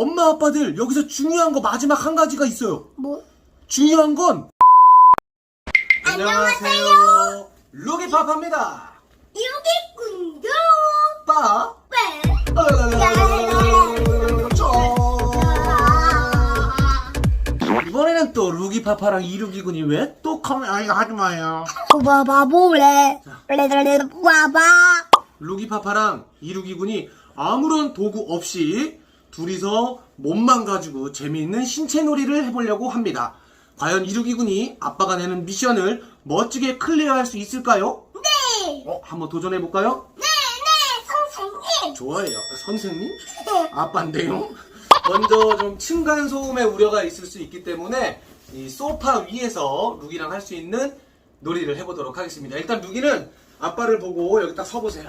엄마 아빠들 여기서 중요한 거 마지막 한 가지가 있어요. 뭐? 중요한 건 안녕하세요. 루기파파입니다. 유기꾼요. 빠. 네. 이번에는 또 루기파파랑 이루기군이 왜 또 카메 아 이거 하지 마요. 봐봐 볼래. 봐봐. 루기파파랑 이루기군이 아무런 도구 없이 둘이서 몸만 가지고 재미있는 신체 놀이를 해보려고 합니다. 과연 이루기군이 아빠가 내는 미션을 멋지게 클리어할 수 있을까요? 네. 어, 한번 도전해볼까요? 네, 네, 선생님. 좋아요. 선생님? 아빠인데요? 먼저 좀 층간 소음의 우려가 있을 수 있기 때문에 이 소파 위에서 룩이랑 할 수 있는 놀이를 해보도록 하겠습니다. 일단 룩이는 아빠를 보고 여기 딱 서보세요.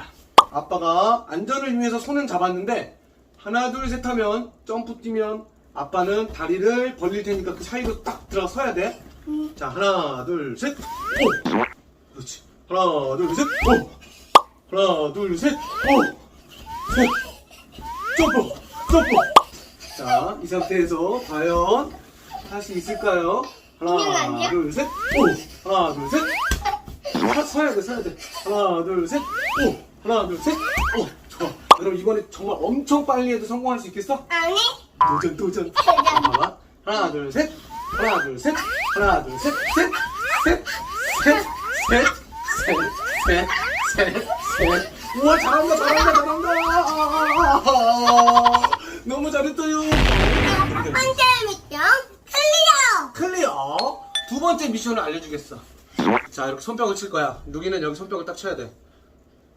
아빠가 안전을 위해서 손은 잡았는데 하나 둘 셋 하면 점프 뛰면 아빠는 다리를 벌릴 테니까 그 사이로 딱 들어가 서야 돼. 자 하나 둘 셋. 오. 그렇지. 하나 둘 셋. 오. 하나 둘 셋. 오. 셋. 점프. 점프. 자, 이 상태에서 과연 할 수 있을까요? 하나? 둘, 셋, 오! 하나, 둘, 셋. 서, 서야 돼, 서야 돼. 하나, 둘, 셋, 오! 하나, 둘, 셋, 오! 좋아. 그럼 이번에 정말 엄청 빨리 해도 성공할 수 있겠어? 아니. 도전, 도전. 봐봐. 하나, 둘, 셋. 하나, 둘, 셋. 하나, 둘, 셋. 셋. 셋. 셋. 셋. 셋. 셋. 셋. 셋. 우와, 잘한다, 잘한다, 잘한다. 너무 잘했어요. 첫 번째 미션 클리어. 클리어. 두 번째 미션을 알려주겠어. 자, 이렇게 손뼉을 칠 거야. 누기는 여기 손뼉을 딱 쳐야 돼.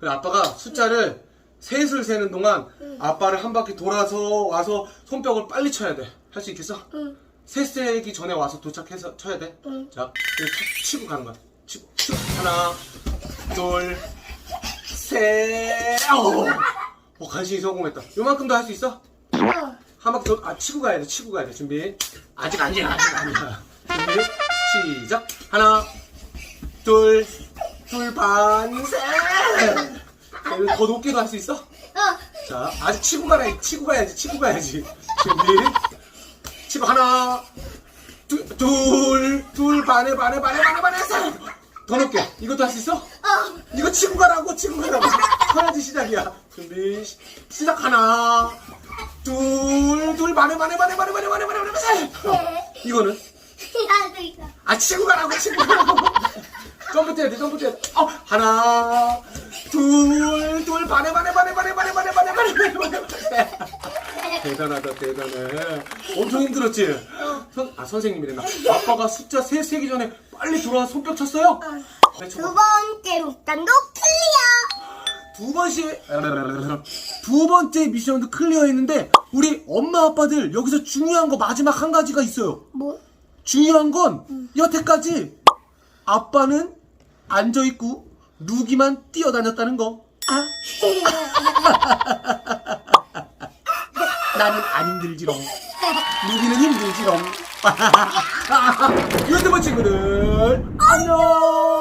그래, 아빠가 숫자를 셋을 세는 동안 아빠를 한 바퀴 돌아서 와서 손뼉을 빨리 쳐야 돼. 할 수 있겠어? 응. 셋 세기 전에 와서 도착해서 쳐야 돼. 응. 자, 쳐- 치고 가는 거야. 치고, 치고. 하나, 둘, 셋. 어, 어 간신히 성공했다. 요만큼도 할수 있어? 어. 한 바퀴 더, 아, 치고 가야 돼, 치고 가야 돼. 준비. 아직 아니야, 아직 아니야. 준비, 시작. 하나, 둘, 둘, 반, 셋! 자, 이거 더 높게도 할 수 있어? 어. 자, 아직 치고 가야 치고 가야지, 치고 가야지. 준비. 치고 하나, 둘, 둘, 둘, 반에, 반에, 반에, 반에, 반에, 셋! 더 높게. 이것도 할 수 있어? 어. 이거 치고 가라고, 치고 가라고. 서야지 시작이야. 준비, 시- 시작 하나, 둘, 둘, 반에, 반에, 반에, 반에, 반에, 반에, 반에, 반에, 셋! 이거는? 나도 이거. 아, 치고 가라고, 치고 가라고. 점프 뛰어야 돼, 점프 뛰어야 돼. 어, 하나, 반에, 반에, 반에, 반에, 반에, 반에, 반에, 반에, 반에. 대단하다, 대단해. 엄청 힘들었지? 선, 아, 선생님이래, 나. 아빠가 숫자 세 세기 전에 빨리 돌아와 손뼉 쳤어요? 네, 두. 번째 미션도 클리어. 두 번째, 두 번째 미션도 클리어 했는데, 우리 엄마 아빠들 여기서 중요한 거 마지막 한 가지가 있어요. 뭐? 중요한 건 여태까지 아빠는 앉아있고 루기만 뛰어다녔다는 거. 아, 나는 안 힘들지롱. 루기는 힘들지롱. 유튜브 친구들, 안녕! 빠!